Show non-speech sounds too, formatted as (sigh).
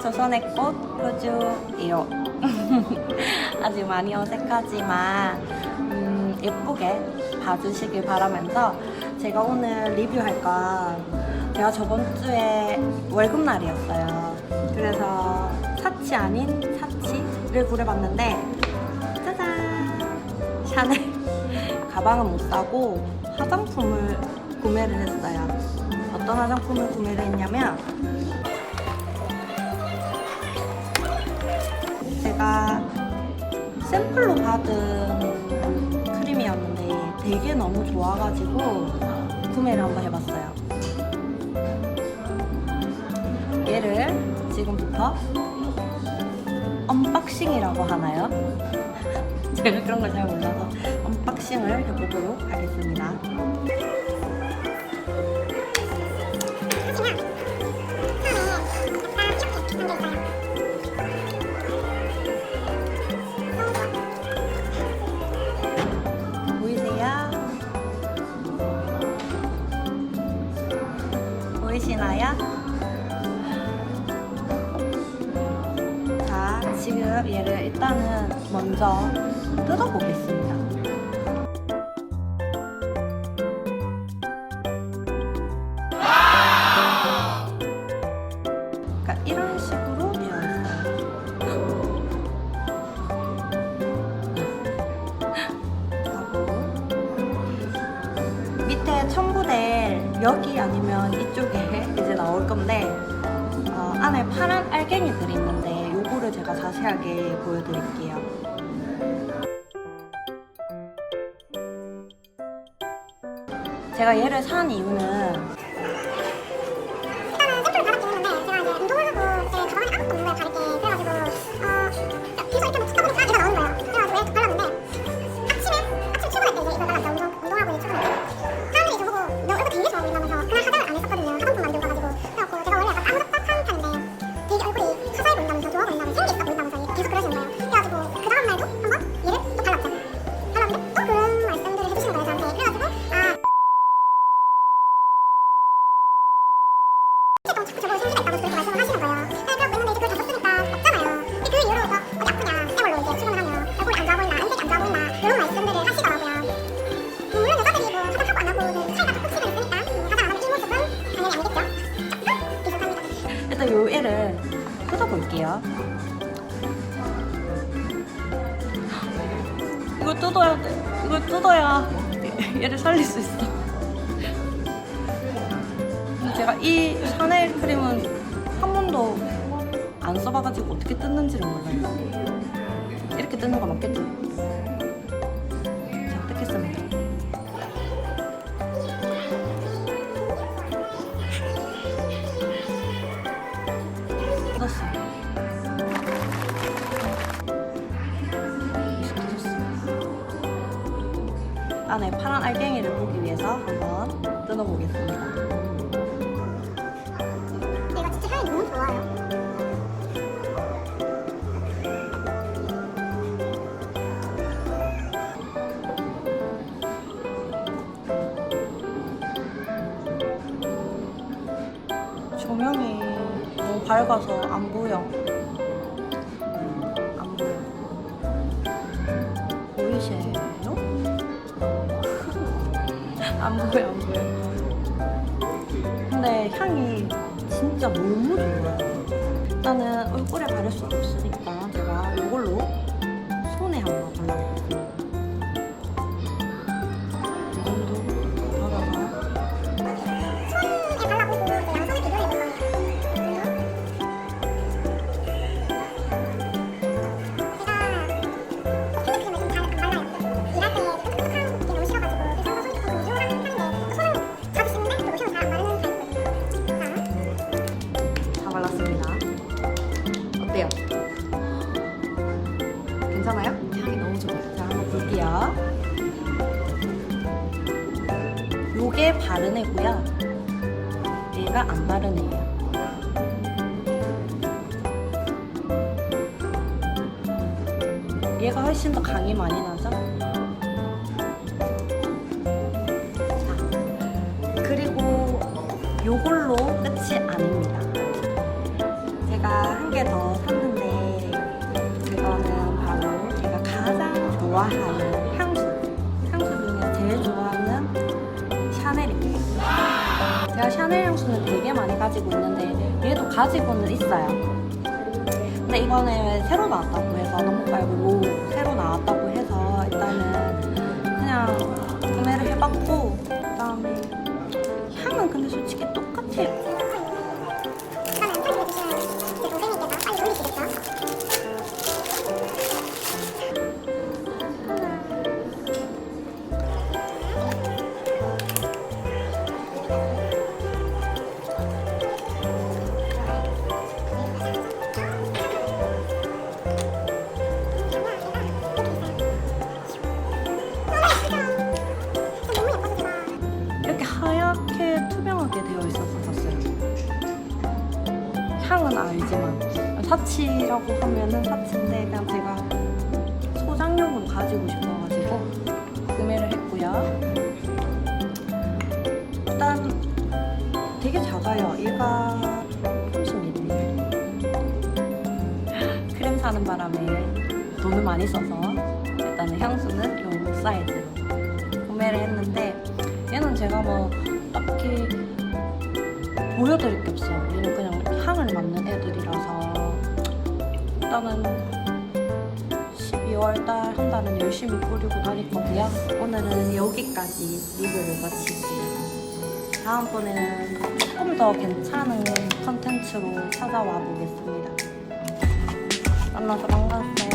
조선의 꽃 효주예요. (laughs) 아직 많이 어색하지만 음, 예쁘게 봐주시길 바라면서 제가 오늘 리뷰할까 제가 저번 주에 월급 날이었어요. 그래서 사치 아닌 사치를 구려봤는데 짜잔 샤넬 (laughs) 가방은 못 사고 화장품을 구매를 했어요. 어떤 화장품을 구매를 했냐면 제가 샘플로 받은 크림이었는데 되게 너무 좋아가지고 구매를 한번 해봤어요. 얘를 지금부터 언박싱이라고 하나요? (laughs) 제가 그런 걸 잘 몰라서 언박싱을 해보도록 하겠습니다. 보이시나요? 자, 지금 얘를 일단은 먼저 뜯어보겠습니다. 그러니까 이런 식으로 되어 있어요. 하고 밑에 첨부될 여기 아니면 이쪽에 이제 나올 건데 어, 안에 파란 알갱이들이 있는데 요거를 제가 자세하게 보여드릴게요. 제가 얘를 산 이유는 그래가지고 그 다음 날도 한번 얘를 또 발랐죠 발랐는데 또 그런 말씀들을 해주시는 거예요 저한테 그래가지고 아좀 자꾸 저보고 생기가 있다고 그렇게 말씀을 하시는 거예요. 네, 그래갖고 있는데 이제 그걸 다 썼으니까 없잖아요. 근데 그 이후로 뭐 어디 아프냐, 쌤으로 이제 출근하면 얼굴이 안 좋아 보이나, 안색이 안 좋아 보이나 이런 말씀들을 하시더라고요. 음, 물론 여자들이 뭐 화장 하고 안 하고는 차이가 조금씩은 있으니까 음, 화장 안 하면 이 모습은 당연히 아니겠죠. (laughs) 기술합니다. 일단 요 애를 뜯어볼게요. 이거 뜯어야 돼. 이거 뜯어야 얘를 살릴 수 있어. 제가 이 샤넬 크림은 한 번도 안 써봐가지고 어떻게 뜯는지를 몰라요. 이렇게 뜯는 거 맞겠죠? 자, 뜯겠습니다. 뜯었어요. 안에 파란 알갱이를 보기 위해서 한번 뜯어보겠습니다. 얘가 진짜 향이 너무 좋아요. 조명이 너무 밝아서 안 보여. 안 보여, 안 보여. 근데 향이 진짜 너무 좋아요. 일단은 얼굴에 바를 수 없으니까 제가 이걸로 손에 한번 발라볼게요. 요게 바른 애고요. 얘가 안 바른 애예요. 얘가 훨씬 더 강이 많이 나죠? 자, 그리고 요걸로 제가 샤넬 향수는 되게 많이 가지고 있는데 얘도 가지고는 있어요. 근데 이번에 새로 나왔다고 해서 너무 말고 새로 나왔다고 사치라고 하면은 사치인데 그냥 제가 소장용으로 가지고 싶어가지고 구매를 했고요. 일단 되게 작아요. 얘가 30ml. 크림 사는 바람에 돈을 많이 써서 일단은 향수는 용 사이즈로 구매를 했는데 얘는 제가 뭐 딱히 보여드릴 게 없어요. 얘는 그냥 향을 맡는 애들이라서 일단은 12월 달 한 달은 열심히 뿌리고 다닐 거고요. 오늘은 여기까지 리뷰를 마칠게요. 다음번에는 조금 더 괜찮은 컨텐츠로 찾아와 보겠습니다. 만나서 반가웠어요.